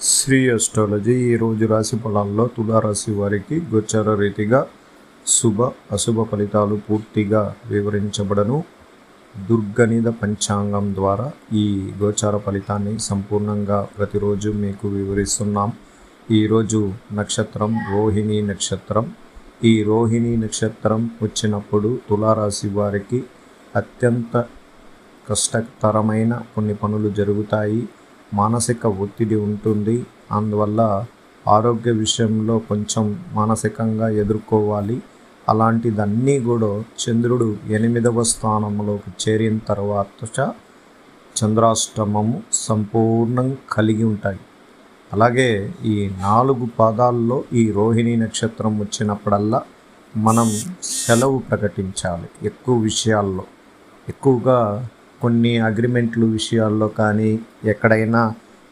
Shri astrology ఈరోజు రాశి ఫలాల్లో తులారాశి వారికి గోచార రీతిగా శుభ అశుభ ఫలితాలు పూర్తిగా వివరించబడను. దుర్గణిత పంచాంగం ద్వారా ఈ గోచార ఫలితాన్ని సంపూర్ణంగా ప్రతిరోజు మీకు వివరిస్తున్నాం. ఈరోజు నక్షత్రం రోహిణి నక్షత్రం. ఈ రోహిణి నక్షత్రం వచ్చినప్పుడు తులారాశి వారికి అత్యంత కష్టతరమైన కొన్ని పనులు జరుగుతాయి. మానసిక ఒత్తిడి ఉంటుంది. అందువల్ల ఆరోగ్య విషయంలో కొంచెం మానసికంగా ఎదుర్కోవాలి. అలాంటిదన్నీ కూడా చంద్రుడు ఎనిమిదవ స్థానంలోకి చేరిన తర్వాత చంద్రాష్టమము సంపూర్ణం కలిగి ఉంటాయి. అలాగే ఈ నాలుగు పాదాల్లో ఈ రోహిణి నక్షత్రం వచ్చినప్పుడల్లా మనం సెలవు ప్రకటించాలి. ఎక్కువ విషయాల్లో ఎక్కువగా కొన్ని అగ్రిమెంట్లు విషయాల్లో కానీ ఎక్కడైనా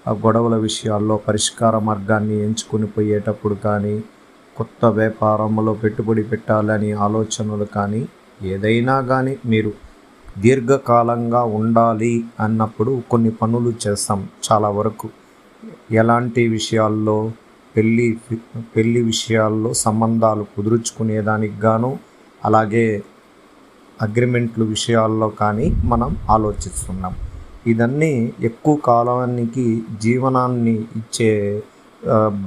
ఆ గొడవల విషయాల్లో పరిష్కార మార్గాన్ని ఎంచుకొని పోయేటప్పుడు కానీ కొత్త వ్యాపారంలో పెట్టుబడి పెట్టాలని ఆలోచనలు కానీ ఏదైనా కానీ మీరు దీర్ఘకాలంగా ఉండాలి అన్నప్పుడు కొన్ని పనులు చేస్తాం చాలా వరకు. ఎలాంటి విషయాల్లో పెళ్ళి పెళ్ళి విషయాల్లో సంబంధాలు కుదుర్చుకునేదానికి గాను అలాగే అగ్రిమెంట్లు విషయాల్లో కానీ మనం ఆలోచిస్తున్నాం. ఇదన్నీ ఎక్కువ కాలానికి జీవనాన్ని ఇచ్చే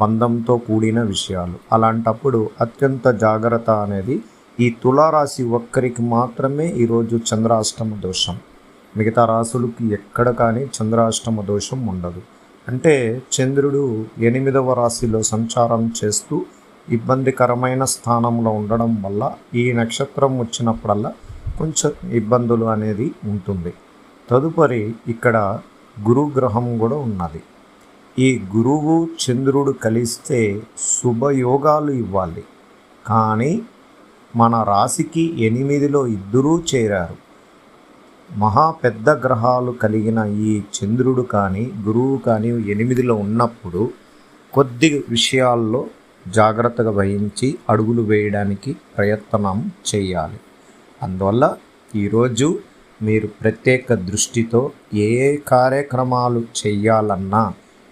బంధంతో కూడిన విషయాలు. అలాంటప్పుడు అత్యంత జాగ్రత్త అనేది ఈ తులారాశి ఒక్కరికి మాత్రమే ఈరోజు చంద్రాష్టమ దోషం. మిగతా రాశులకి ఎక్కడ కానీ చంద్రాష్టమ దోషం ఉండదు. అంటే చంద్రుడు ఎనిమిదవ రాశిలో సంచారం చేస్తూ ఇబ్బందికరమైన స్థానంలో ఉండడం వల్ల ఈ నక్షత్రం వచ్చినప్పుడల్లా కొంచెం ఇబ్బందులు అనేది ఉంటుంది. తదుపరి ఇక్కడ గురుగ్రహం కూడా ఉన్నది. ఈ గురువు చంద్రుడు కలిస్తే శుభయోగాలు ఇవ్వాలి. కానీ మన రాశికి ఎనిమిదిలో ఇద్దరూ చేరారు. మహా పెద్ద గ్రహాలు కలిగిన ఈ చంద్రుడు కానీ గురువు కానీ ఎనిమిదిలో ఉన్నప్పుడు కొద్ది విషయాల్లో జాగ్రత్తగా వహించి అడుగులు వేయడానికి ప్రయత్నం చేయాలి. అందువల్ల ఈరోజు మీరు ప్రత్యేక దృష్టితో ఏ కార్యక్రమాలు చేయాలన్నా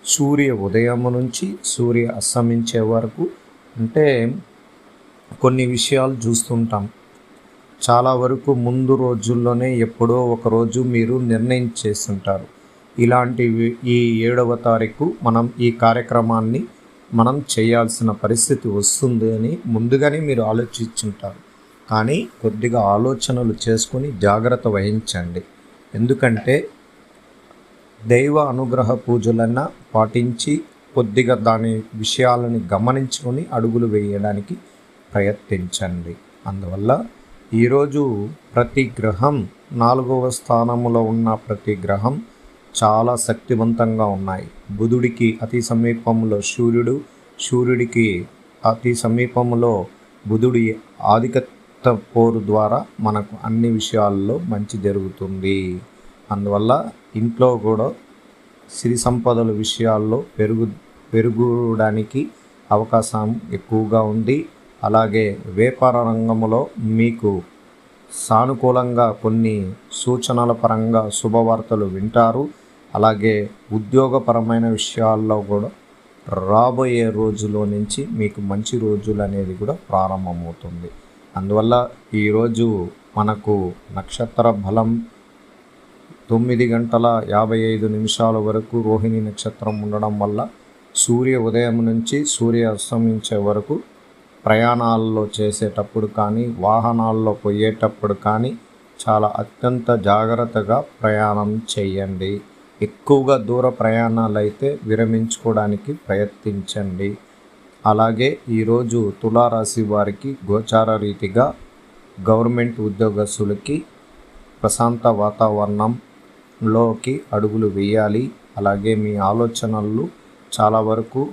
సూర్య ఉదయం నుంచి సూర్య అస్తమించే వరకు అంటే కొన్ని విషయాలు చూస్తుంటాం. చాలా వరకు ముందు రోజుల్లోనే ఎప్పుడో ఒక రోజు మీరు నిర్ణయం చేస్తుంటారు ఇలాంటివి ఈ ఏడవ తారీఖు మనం ఈ కార్యక్రమాన్ని మనం చేయాల్సిన పరిస్థితి వస్తుంది అని ముందుగానే మీరు ఆలోచించుంటారు. కానీ కొద్దిగా ఆలోచనలు చేసుకొని జాగ్రత్త వహించండి. ఎందుకంటే దైవ అనుగ్రహ పూజలన్నా పాటించి కొద్దిగా దాని విషయాలను గమనించుకొని అడుగులు వేయడానికి ప్రయత్నించండి. అందువల్ల ఈరోజు ప్రతి గ్రహం నాలుగవ స్థానంలో ఉన్న ప్రతి గ్రహం చాలా శక్తివంతంగా ఉన్నాయి. బుధుడికి అతి సమీపంలో సూర్యుడు సూర్యుడికి అతి సమీపంలో బుధుడి భక్త పోరు ద్వారా మనకు అన్ని విషయాల్లో మంచి జరుగుతుంది. అందువల్ల ఇంట్లో కూడా సిరి సంపదల విషయాల్లో పెరుగు పెరుగుడానికి అవకాశం ఎక్కువగా ఉంది. అలాగే వ్యాపార రంగంలో మీకు సానుకూలంగా కొన్ని సూచనల పరంగా శుభవార్తలు వింటారు. అలాగే ఉద్యోగపరమైన విషయాల్లో కూడా రాబోయే రోజులో నుంచి మీకు మంచి రోజులు అనేది కూడా ప్రారంభమవుతుంది. అందువల్ల ఈరోజు మనకు నక్షత్ర బలం తొమ్మిది గంటల యాభై ఐదు నిమిషాల వరకు రోహిణి నక్షత్రం ఉండడం వల్ల సూర్య ఉదయం నుంచి సూర్య అస్తమించే వరకు ప్రయాణాల్లో చేసేటప్పుడు కానీ వాహనాల్లో పోయేటప్పుడు కానీ చాలా అత్యంత జాగ్రత్తగా ప్రయాణం చేయండి. ఎక్కువగా దూర ప్రయాణాలు అయితే విరమించుకోవడానికి ప్రయత్నించండి. అలాగే ఈరోజు తులారాశి వారికి గోచార రీతిగా గవర్నమెంట్ ఉద్యోగస్తులకి ప్రశాంత వాతావరణంలోకి అడుగులు వేయాలి. అలాగే మీ ఆలోచనలు చాలా వరకు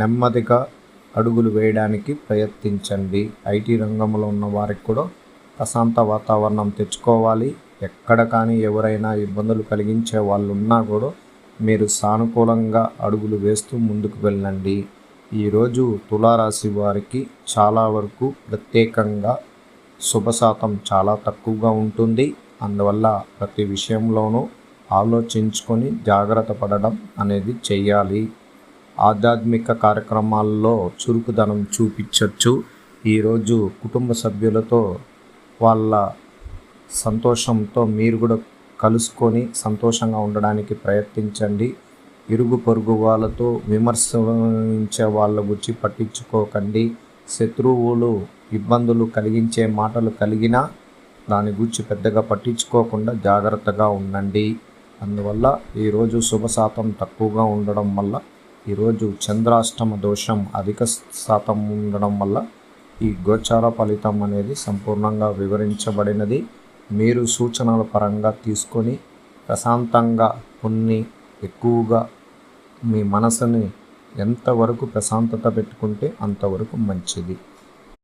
నెమ్మదిగా అడుగులు వేయడానికి ప్రయత్నించండి. ఐటీ రంగంలో ఉన్న వారికి కూడా ప్రశాంత వాతావరణం తెచ్చుకోవాలి. ఎక్కడ కానీ ఎవరైనా ఇబ్బందులు కలిగించే వాళ్ళు ఉన్నా కూడా మీరు సానుకూలంగా అడుగులు వేస్తూ ముందుకు వెళ్ళండి. ఈరోజు తులారాశి వారికి చాలా వరకు ప్రత్యేకంగా శుభశాతం చాలా తక్కువగా ఉంటుంది. అందువల్ల ప్రతి విషయంలోనూ ఆలోచించుకొని జాగ్రత్త పడడం అనేది చేయాలి ఆధ్యాత్మిక కార్యక్రమాల్లో చురుకుదనం చూపించవచ్చు ఈరోజు కుటుంబ సభ్యులతో వాళ్ళ సంతోషంతో మీరు కూడా కలుసుకొని సంతోషంగా ఉండడానికి ప్రయత్నించండి. ఇరుగు పొరుగు వాళ్ళతో విమర్శించే వాళ్ళ గురించి పట్టించుకోకండి. శత్రువులు ఇబ్బందులు కలిగించే మాటలు కలిగినా దాని గురించి పెద్దగా పట్టించుకోకుండా జాగ్రత్తగా ఉండండి. అందువల్ల ఈరోజు శుభశాతం తక్కువగా ఉండడం వల్ల ఈరోజు చంద్రాష్టమ దోషం అధిక శాతం ఉండడం వల్ల ఈ గోచార ఫలితం అనేది సంపూర్ణంగా వివరించబడినది. మీరు సూచనల పరంగా తీసుకొని ప్రశాంతంగా కొన్ని ఎక్కువగా మీ మనసుని ఎంతవరకు ప్రశాంతత పెట్టుకుంటే అంతవరకు మంచిది.